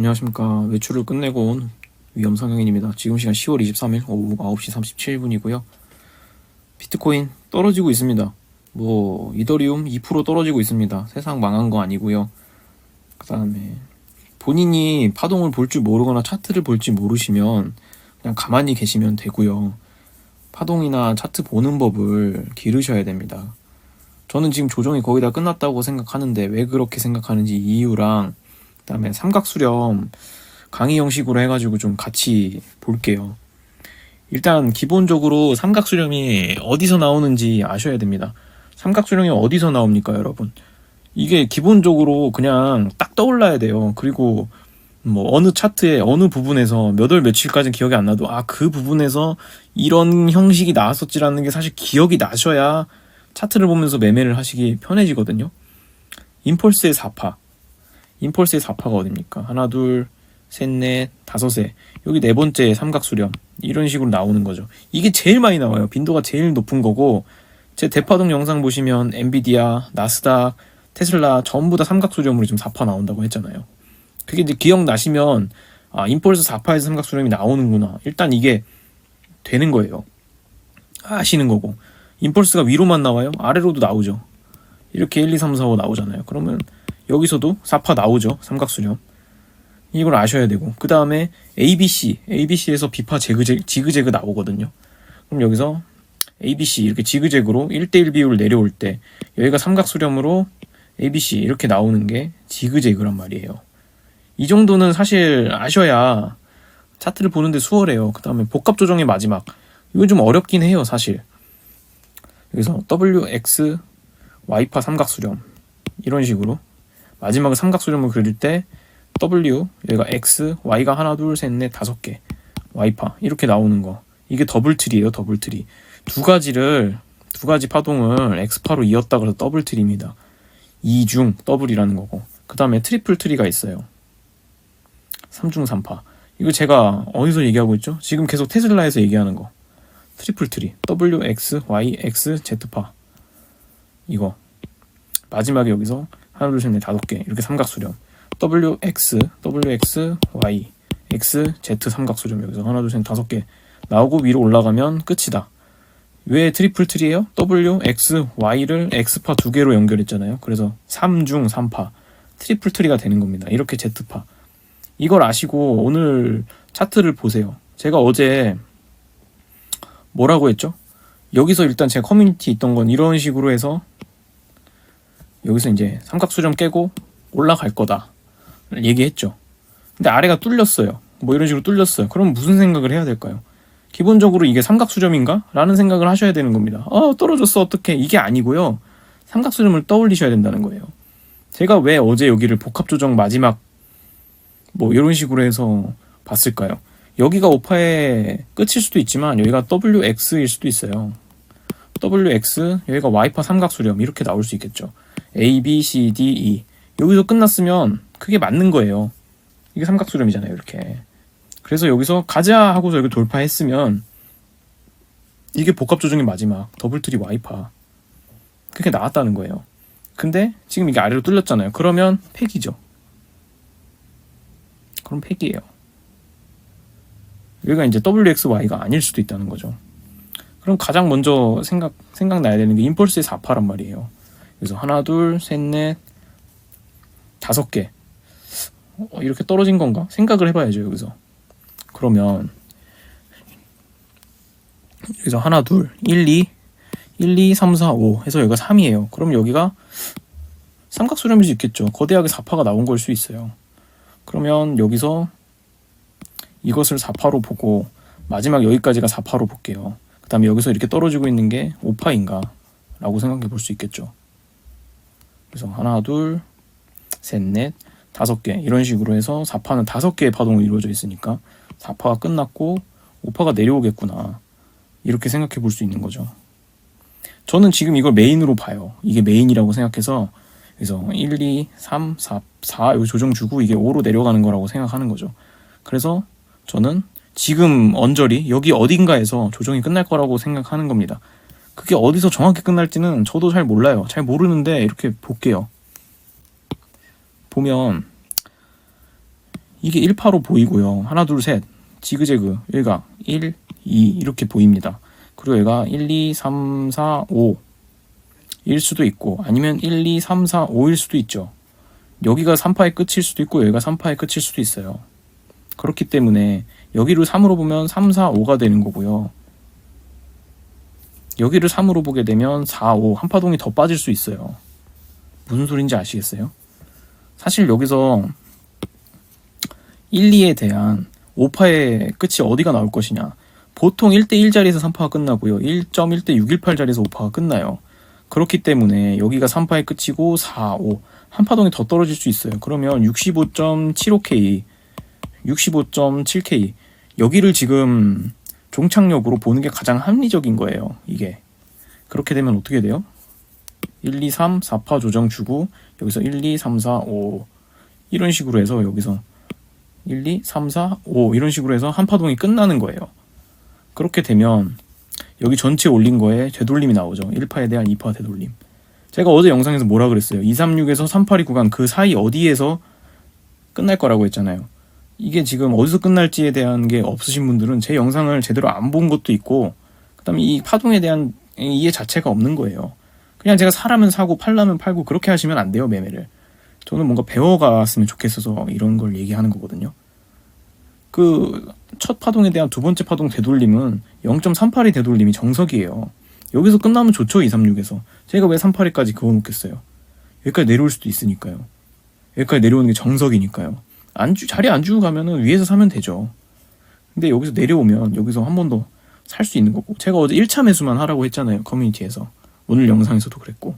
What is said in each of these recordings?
안녕하십니까. 외출을 끝내고 온 위험 성형인입니다. 지금 시간 10월 23일 오후 9시 37분이고요. 비트코인 떨어지고 있습니다. 뭐 이더리움 2% 떨어지고 있습니다. 세상 망한 거 아니고요. 그 다음에 본인이 파동을 볼 줄 모르거나 차트를 볼 줄 모르시면 그냥 가만히 계시면 되고요. 파동이나 차트 보는 법을 기르셔야 됩니다. 저는 지금 조정이 거의 다 끝났다고 생각하는데 왜 그렇게 생각하는지 이유랑 그다음에 삼각 수렴 강의 형식으로 해가지고 좀 같이 볼게요. 일단 기본적으로 삼각 수렴이 어디서 나오는지 아셔야 됩니다. 삼각 수렴이 어디서 나옵니까, 여러분? 이게 기본적으로 그냥 딱 떠올라야 돼요. 그리고 뭐 어느 차트의 어느 부분에서 몇 월 며칠까지는 기억이 안 나도 아 그 부분에서 이런 형식이 나왔었지라는 게 사실 기억이 나셔야 차트를 보면서 매매를 하시기 편해지거든요. 임펄스의 4파. 임펄스의 4파가 어딥니까? 하나, 둘, 셋, 넷, 다섯에. 여기 네 번째 삼각 수렴. 이런 식으로 나오는 거죠. 이게 제일 많이 나와요. 빈도가 제일 높은 거고, 제 대파동 영상 보시면 엔비디아, 나스닥, 테슬라 전부 다 삼각 수렴으로 지금 4파 나온다고 했잖아요. 그게 이제 기억나시면, 아, 임펄스 4파에서 삼각 수렴이 나오는구나. 일단 이게 되는 거예요. 아시는 거고. 임펄스가 위로만 나와요? 아래로도 나오죠. 이렇게 1, 2, 3, 4, 5 나오잖아요. 그러면 여기서도 4파 나오죠. 삼각수렴. 이걸 아셔야 되고. 그 다음에 ABC. ABC에서 B파 제그제, 지그재그 나오거든요. 그럼 여기서 ABC 이렇게 지그재그로 1대1 비율 내려올 때 여기가 삼각수렴으로 ABC 이렇게 나오는 게 지그재그란 말이에요. 이 정도는 사실 아셔야 차트를 보는데 수월해요. 그 다음에 복합 조정의 마지막. 이건 좀 어렵긴 해요, 사실. 여기서 WX Y파 삼각수렴 이런 식으로 마지막에 삼각수렴을 그릴 때 W 여기가 X Y가 하나 둘 셋 넷 다섯 개. Y파. 이렇게 나오는 거. 이게 더블 트리예요 더블 트리. 두 가지를 두 가지 파동을 X파로 이었다 그래서 더블 트리입니다. 이중 더블이라는 거고. 그 다음에 트리플 트리가 있어요. 3중 3파. 이거 제가 어디서 얘기하고 있죠? 지금 계속 테슬라에서 얘기하는 거. 트리플 트리. W X Y X Z파. 이거. 마지막에 여기서 하나 둘 셋 넷 다섯 개 이렇게 삼각 수렴 W X W X Y X Z 삼각 수렴 여기서 하나 둘 셋 다섯 개 나오고 위로 올라가면 끝이다. 왜 트리플 트리예요? W X Y를 X파 두 개로 연결했잖아요. 그래서 3중 3파 트리플 트리가 되는 겁니다. 이렇게 Z파 이걸 아시고 오늘 차트를 보세요. 제가 어제 뭐라고 했죠? 여기서 일단 제 커뮤니티 있던 건 이런 식으로 해서 여기서 이제 삼각수렴 깨고 올라갈 거다 얘기했죠. 근데 아래가 뚫렸어요. 뭐 이런 식으로 뚫렸어요. 그럼 무슨 생각을 해야 될까요? 기본적으로 이게 삼각수렴인가? 라는 생각을 하셔야 되는 겁니다. 어, 떨어졌어, 어떻게. 이게 아니고요. 삼각수렴을 떠올리셔야 된다는 거예요. 제가 왜 어제 여기를 복합조정 마지막 뭐 이런 식으로 해서 봤을까요? 여기가 오파의 끝일 수도 있지만 여기가 WX일 수도 있어요. WX, 여기가 Y파 삼각수렴 이렇게 나올 수 있겠죠. A, B, C, D, E. 여기서 끝났으면 그게 맞는 거예요. 이게 삼각수렴이잖아요, 이렇게. 그래서 여기서 가자 하고서 여기 돌파했으면 이게 복합조정의 마지막 더블트리 Y파. 그게 나왔다는 거예요. 근데 지금 이게 아래로 뚫렸잖아요. 그러면 팩이죠. 그럼 팩이에요. 여기가 이제 WXY가 아닐 수도 있다는 거죠. 그럼 가장 먼저 생각 생각나야 되는 게 임펄스의 4파란 말이에요. 그래서 하나, 둘, 셋, 넷, 다섯 개. 어, 이렇게 떨어진 건가? 생각을 해봐야죠, 여기서. 그러면, 여기서 하나, 둘, 1, 2, 1, 2, 3, 4, 5 해서 여기가 3이에요. 그럼 여기가 삼각수렴일 수 있겠죠. 거대하게 4파가 나온 걸 수 있어요. 그러면 여기서 이것을 4파로 보고 마지막 여기까지가 4파로 볼게요. 그 다음에 여기서 이렇게 떨어지고 있는 게 5파인가 라고 생각해 볼 수 있겠죠. 그래서 하나, 둘, 셋, 넷, 다섯 개 이런 식으로 해서 4파는 다섯 개의 파동으로 이루어져 있으니까 4파가 끝났고 5파가 내려오겠구나 이렇게 생각해 볼 수 있는 거죠. 저는 지금 이걸 메인으로 봐요. 이게 메인이라고 생각해서 그래서 1, 2, 3, 4, 4 여기 조정 주고 이게 5로 내려가는 거라고 생각하는 거죠. 그래서 저는 지금 언저리 여기 어딘가에서 조정이 끝날 거라고 생각하는 겁니다. 그게 어디서 정확히 끝날지는 저도 잘 몰라요. 잘 모르는데 이렇게 볼게요. 보면 이게 1파로 보이고요. 하나, 둘, 셋. 지그재그. 여기가 1, 2 이렇게 보입니다. 그리고 얘가 1, 2, 3, 4, 5 일 수도 있고 아니면 1, 2, 3, 4, 5일 수도 있죠. 여기가 3파의 끝일 수도 있고 여기가 3파의 끝일 수도 있어요. 그렇기 때문에 여기를 3으로 보면 3, 4, 5가 되는 거고요. 여기를 3으로 보게 되면 4, 5 한파동이 더 빠질 수 있어요. 무슨 소린지 아시겠어요? 사실 여기서 1, 2에 대한 5파의 끝이 어디가 나올 것이냐. 보통 1대1 자리에서 3파가 끝나고요. 1.1대 618 자리에서 5파가 끝나요. 그렇기 때문에 여기가 3파의 끝이고 4, 5 한파동이 더 떨어질 수 있어요. 그러면 65.75K, 65.7K 여기를 지금 종착역으로 보는 게 가장 합리적인 거예요. 이게 그렇게 되면 어떻게 돼요? 1, 2, 3, 4파 조정 주고 여기서 1, 2, 3, 4, 5 이런 식으로 해서 여기서 1, 2, 3, 4, 5 이런 식으로 해서 한 파동이 끝나는 거예요. 그렇게 되면 여기 전체 올린 거에 되돌림이 나오죠. 1파에 대한 2파 되돌림. 제가 어제 영상에서 뭐라 그랬어요? 236에서 382 구간 그 사이 어디에서 끝날 거라고 했잖아요. 이게 지금 어디서 끝날지에 대한 게 없으신 분들은 제 영상을 제대로 안 본 것도 있고 그다음에 이 파동에 대한 이해 자체가 없는 거예요. 그냥 제가 사라면 사고 팔라면 팔고 그렇게 하시면 안 돼요 매매를. 저는 뭔가 배워갔으면 좋겠어서 이런 걸 얘기하는 거거든요. 그 첫 파동에 대한 두 번째 파동 되돌림은 0.38의 되돌림이 정석이에요. 여기서 끝나면 좋죠 236에서. 제가 왜 382까지 그어 놓겠어요. 여기까지 내려올 수도 있으니까요. 여기까지 내려오는 게 정석이니까요. 안 주, 자리 안 주고 가면은 위에서 사면 되죠. 근데 여기서 내려오면 여기서 한 번 더 살 수 있는 거고. 제가 어제 1차 매수만 하라고 했잖아요. 커뮤니티에서. 오늘 영상에서도 그랬고.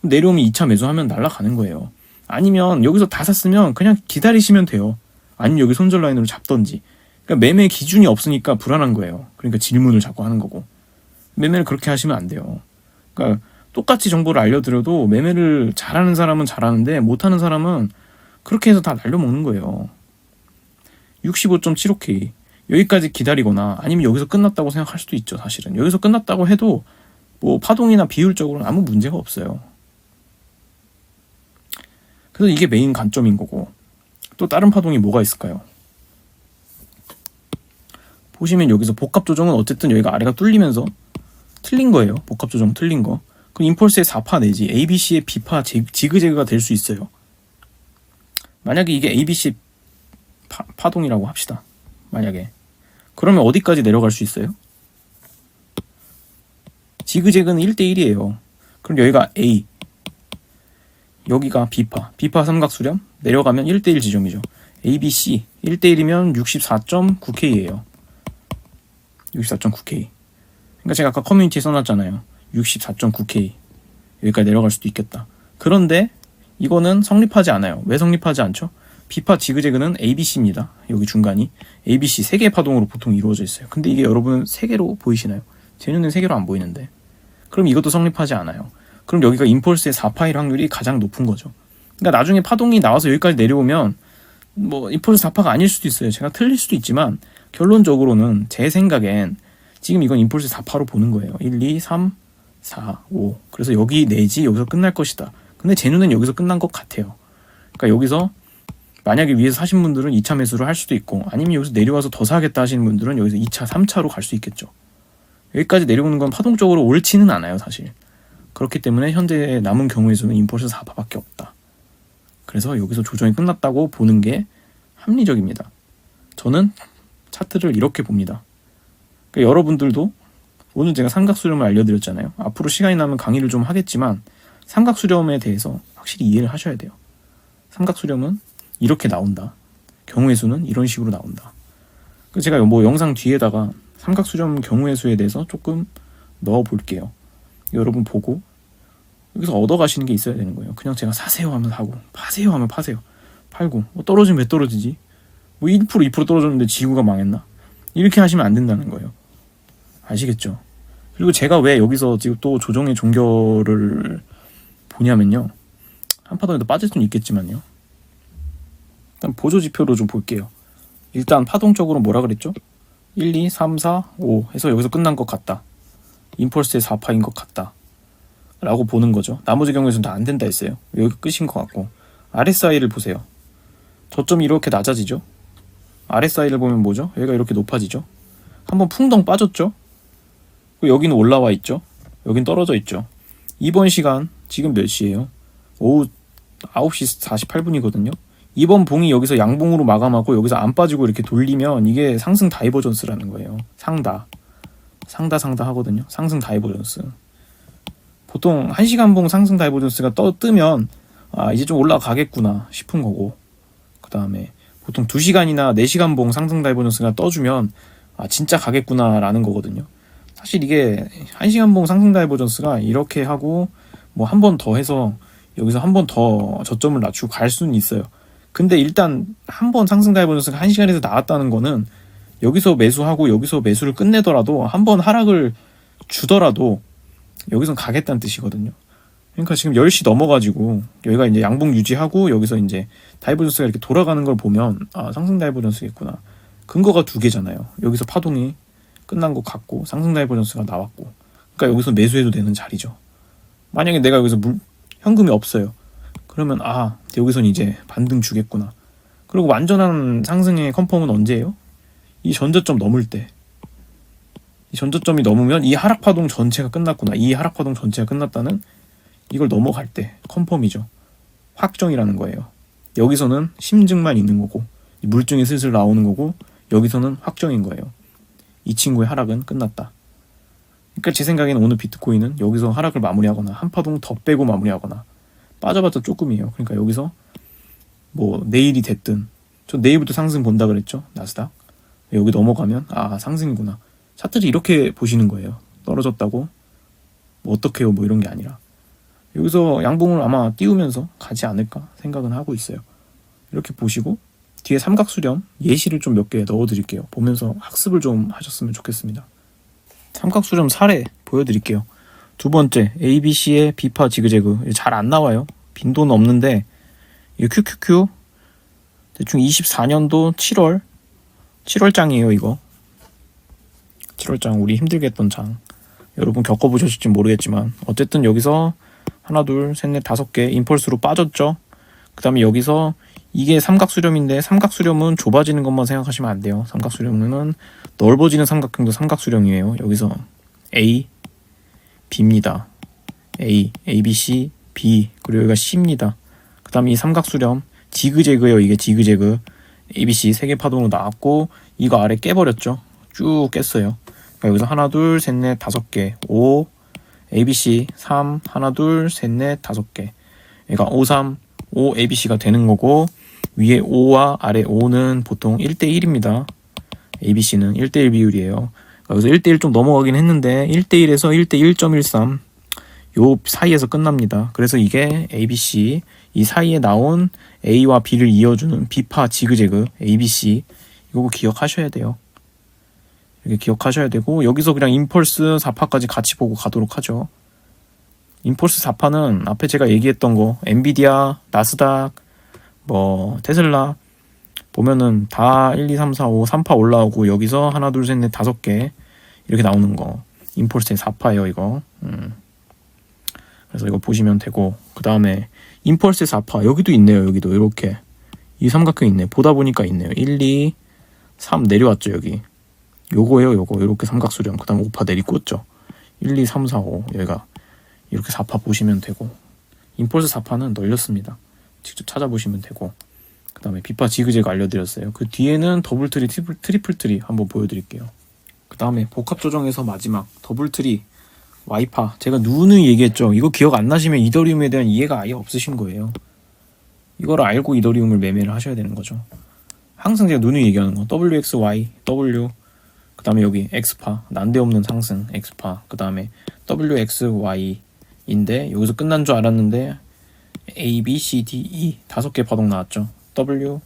내려오면 2차 매수하면 날아가는 거예요. 아니면 여기서 다 샀으면 그냥 기다리시면 돼요. 아니면 여기 손절 라인으로 잡던지. 그러니까 매매 기준이 없으니까 불안한 거예요. 그러니까 질문을 자꾸 하는 거고. 매매를 그렇게 하시면 안 돼요. 그러니까 똑같이 정보를 알려드려도 매매를 잘하는 사람은 잘하는데 못하는 사람은 그렇게 해서 다 날려먹는 거예요. 65.75K 여기까지 기다리거나 아니면 여기서 끝났다고 생각할 수도 있죠 사실은. 여기서 끝났다고 해도 뭐 파동이나 비율적으로는 아무 문제가 없어요. 그래서 이게 메인 관점인 거고 또 다른 파동이 뭐가 있을까요? 보시면 여기서 복합 조정은 어쨌든 여기가 아래가 뚫리면서 틀린 거예요. 복합 조정 틀린 거. 그럼 임펄스의 4파 내지 ABC의 B파 지- 지그재그가 될 수 있어요 만약에 이게 ABC 파, 파동이라고 합시다. 만약에 그러면 어디까지 내려갈 수 있어요? 지그재그는 1대1이에요. 그럼 여기가 A 여기가 B파 B파 삼각수렴 내려가면 1대1 지점이죠. ABC 1대1이면 64.9K예요. 64.9K 그러니까 제가 아까 커뮤니티에 써놨잖아요. 64.9K 여기까지 내려갈 수도 있겠다. 그런데 이거는 성립하지 않아요. 왜 성립하지 않죠? 비파 지그재그는 ABC입니다. 여기 중간이 ABC 세 개의 파동으로 보통 이루어져 있어요. 근데 이게 여러분 세 개로 보이시나요? 제 눈엔 세 개로 안 보이는데. 그럼 이것도 성립하지 않아요. 그럼 여기가 임펄스의 4파일 확률이 가장 높은 거죠. 그러니까 나중에 파동이 나와서 여기까지 내려오면 뭐 임펄스 4파가 아닐 수도 있어요. 제가 틀릴 수도 있지만 결론적으로는 제 생각엔 지금 이건 임펄스 4파로 보는 거예요. 1, 2, 3, 4, 5. 그래서 여기 내지 여기서 끝날 것이다. 근데 제 눈엔 여기서 끝난 것 같아요. 그러니까 여기서 만약에 위에서 사신 분들은 2차 매수를 할 수도 있고 아니면 여기서 내려와서 더 사겠다 하시는 분들은 여기서 2차, 3차로 갈 수 있겠죠. 여기까지 내려오는 건 파동적으로 옳지는 않아요, 사실. 그렇기 때문에 현재 남은 경우의 수는 임펄스 4파밖에 없다. 그래서 여기서 조정이 끝났다고 보는 게 합리적입니다. 저는 차트를 이렇게 봅니다. 그러니까 여러분들도 오늘 제가 삼각수렴을 알려드렸잖아요. 앞으로 시간이 나면 강의를 좀 하겠지만 삼각수렴에 대해서 확실히 이해를 하셔야 돼요. 삼각수렴은 이렇게 나온다. 경우의 수는 이런 식으로 나온다. 제가 뭐 영상 뒤에다가 삼각수렴 경우의 수에 대해서 조금 넣어 볼게요. 여러분 보고 여기서 얻어가시는 게 있어야 되는 거예요. 그냥 제가 사세요 하면 사고 파세요 하면 파세요. 팔고 뭐 떨어지면 왜 떨어지지? 뭐 1% 2% 떨어졌는데 지구가 망했나? 이렇게 하시면 안 된다는 거예요. 아시겠죠? 그리고 제가 왜 여기서 지금 또 조정의 종결을 보냐면요. 한 파동에 더 빠질 수는 있겠지만요. 일단 보조 지표로 좀 볼게요. 일단 파동적으로 뭐라 그랬죠? 1, 2, 3, 4, 5 해서 여기서 끝난 것 같다. 임펄스의 4파인 것 같다. 라고 보는 거죠. 나머지 경우에서는 다 안 된다 했어요. 여기 끝인 것 같고. RSI를 보세요. 저점이 이렇게 낮아지죠? RSI를 보면 뭐죠? 여기가 이렇게 높아지죠. 한번 풍덩 빠졌죠. 여기는 올라와 있죠. 여긴 떨어져 있죠. 이번 시간 지금 몇 시예요? 오후 9시 48분이거든요. 이번 봉이 여기서 양봉으로 마감하고 여기서 안 빠지고 이렇게 돌리면 이게 상승 다이버전스라는 거예요. 상다. 상다 상다 하거든요. 상승 다이버전스. 보통 1시간 봉 상승 다이버전스가 떠 뜨면 아, 이제 좀 올라가겠구나 싶은 거고. 그다음에 보통 2시간이나 4시간 봉 상승 다이버전스가 떠주면 아, 진짜 가겠구나라는 거거든요. 사실 이게 1시간 봉 상승 다이버전스가 이렇게 하고 뭐 한 번 더 해서 여기서 한 번 더 저점을 낮추고 갈 수는 있어요. 근데 일단 한 번 상승 다이버전스가 1시간에서 나왔다는 거는 여기서 매수하고 여기서 매수를 끝내더라도 한 번 하락을 주더라도 여기선 가겠다는 뜻이거든요. 그러니까 지금 10시 넘어가지고 여기가 이제 양봉 유지하고 여기서 이제 다이버전스가 이렇게 돌아가는 걸 보면 아 상승 다이버전스겠구나. 근거가 두 개잖아요. 여기서 파동이 끝난 것 같고 상승 다이버전스가 나왔고 그러니까 여기서 매수해도 되는 자리죠. 만약에 내가 여기서 물, 현금이 없어요. 그러면 아 여기선 이제 반등 주겠구나. 그리고 완전한 상승의 컨펌은 언제예요? 이 전저점 넘을 때. 이 전저점이 넘으면 이 하락 파동 전체가 끝났구나. 이 하락 파동 전체가 끝났다는 이걸 넘어갈 때 컨펌이죠. 확정이라는 거예요. 여기서는 심증만 있는 거고 물증이 슬슬 나오는 거고 여기서는 확정인 거예요. 이 친구의 하락은 끝났다. 그러니까 제 생각에는 오늘 비트코인은 여기서 하락을 마무리하거나 한 파동 더 빼고 마무리하거나 빠져봤자 조금이에요. 그러니까 여기서 뭐 내일이 됐든 저 내일부터 상승 본다 그랬죠 나스닥 여기 넘어가면 아 상승이구나 차트를 이렇게 보시는 거예요. 떨어졌다고 뭐 어떡해요 뭐 이런 게 아니라 여기서 양봉을 아마 띄우면서 가지 않을까 생각은 하고 있어요. 이렇게 보시고 뒤에 삼각수렴 예시를 좀 몇 개 넣어드릴게요. 보면서 학습을 좀 하셨으면 좋겠습니다. 삼각수렴 사례 보여드릴게요. 두 번째 ABC의 비파 지그재그. 잘 안 나와요. 빈도는 없는데 이 QQQ 대충 24년도 7월. 7월장이에요 이거. 7월장 우리 힘들게 했던 장. 여러분 겪어보셨을지 모르겠지만 어쨌든 여기서 하나 둘 셋 넷 다섯 개 임펄스로 빠졌죠? 그 다음에 여기서 이게 삼각수렴인데 삼각수렴은 좁아지는 것만 생각하시면 안 돼요. 삼각수렴은 넓어지는 삼각형도 삼각수렴이에요. 여기서 A B입니다. A, A, B, C, B. 그리고 여기가 C입니다. 그 다음에 이 삼각수렴 지그재그예요. 이게 지그재그. ABC 세 개 파동으로 나왔고 이거 아래 깨버렸죠? 쭉 깼어요. 그러니까 여기서 하나 둘 셋 넷 다섯 개. 5, ABC 3 하나 둘 셋 넷 다섯 개. 그러니까 5, 3, 5 ABC가 되는 거고 위에 5와 아래 5는 보통 1대1입니다. ABC는 1대1 비율이에요. 그래서 1대1 좀 넘어가긴 했는데 1대1에서 1대 1.13 요 사이에서 끝납니다. 그래서 이게 ABC 이 사이에 나온 A와 B를 이어주는 비파 지그재그 ABC 이거 기억하셔야 돼요. 이렇게 기억하셔야 되고 여기서 그냥 임펄스 4파까지 같이 보고 가도록 하죠. 임펄스 4파는 앞에 제가 얘기했던 거 엔비디아, 나스닥, 뭐 테슬라 보면은 다 1, 2, 3, 4, 5, 3파 올라오고 여기서 하나, 둘, 셋, 넷, 다섯 개 이렇게 나오는 거. 임펄스의 4파예요 이거. 음. 그래서 이거 보시면 되고. 그 다음에 임펄스의 4파. 여기도 있네요 여기도. 이렇게. 이 삼각형 있네. 보다 보니까 있네요. 1, 2, 3 내려왔죠 여기. 요거예요 요거. 이렇게 삼각수렴. 그 다음에 5파 내리 꽂죠. 1, 2, 3, 4, 5 여기가 이렇게 4파 보시면 되고. 임펄스 4파는 널렸습니다. 직접 찾아보시면 되고 그 다음에 비파 지그재그 알려드렸어요. 그 뒤에는 더블 트리 트리플, 트리플 트리 한번 보여드릴게요. 그 다음에 복합 조정에서 마지막 더블 트리 와이파. 제가 누누이 얘기했죠. 이거 기억 안 나시면 이더리움에 대한 이해가 아예 없으신 거예요. 이걸 알고 이더리움을 매매를 하셔야 되는 거죠. 항상 제가 누누이 얘기하는 거. WXY, W 그 다음에 여기 X파. 난데없는 상승 X파. 그 다음에 WXY인데 여기서 끝난 줄 알았는데 A, B, C, D, E 다섯 개 파동 나왔죠 W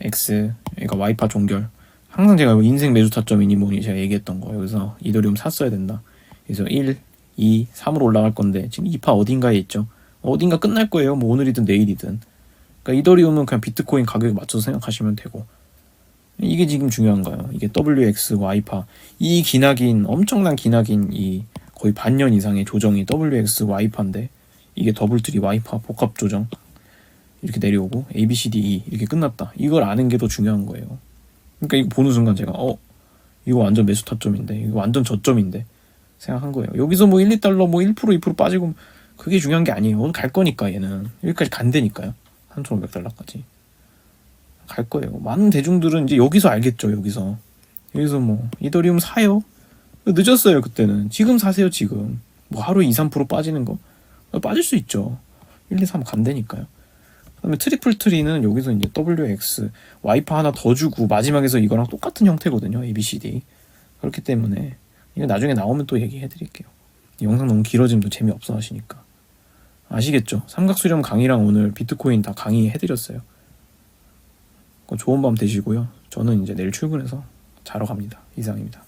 X 그러니까 Y파 종결. 항상 제가 인생 매수 타점이니 뭐니 제가 얘기했던 거. 여기서 이더리움 샀어야 된다. 그래서 1, 2, 3으로 올라갈 건데 지금 2파 어딘가에 있죠? 어딘가 끝날 거예요. 뭐 오늘이든 내일이든. 그러니까 이더리움은 그냥 비트코인 가격에 맞춰서 생각하시면 되고. 이게 지금 중요한 거예요. 이게 WX, Y파. 이 기나긴 엄청난 기나긴 이 거의 반년 이상의 조정이 WX, Y파인데 이게 더블트리 Y파 복합 조정 이렇게 내려오고 A, B, C, D, E 이렇게 끝났다. 이걸 아는 게 더 중요한 거예요. 그러니까 이거 보는 순간 제가 어 이거 완전 매수 타점인데 이거 완전 저점인데 생각한 거예요. 여기서 뭐 1, 2달러 뭐 1% 2% 빠지고 그게 중요한 게 아니에요. 오늘 갈 거니까 얘는 여기까지 간다니까요. 3,500달러까지 갈 거예요. 많은 대중들은 이제 여기서 알겠죠. 여기서 여기서 뭐 이더리움 사요. 늦었어요 그때는. 지금 사세요 지금. 뭐 하루 2, 3% 빠지는 거 빠질 수 있죠. 1, 2, 3 간다니까요. 그다음에 트리플 트리는 여기서 이제 WX 와이파 하나 더 주고 마지막에서 이거랑 똑같은 형태거든요. ABCD. 그렇기 때문에 이거 나중에 나오면 또 얘기해 드릴게요. 영상 너무 길어지면 또 재미없어 하시니까. 아시겠죠? 삼각수렴 강의랑 오늘 비트코인 다 강의해 드렸어요. 좋은 밤 되시고요. 저는 이제 내일 출근해서 자러 갑니다. 이상입니다.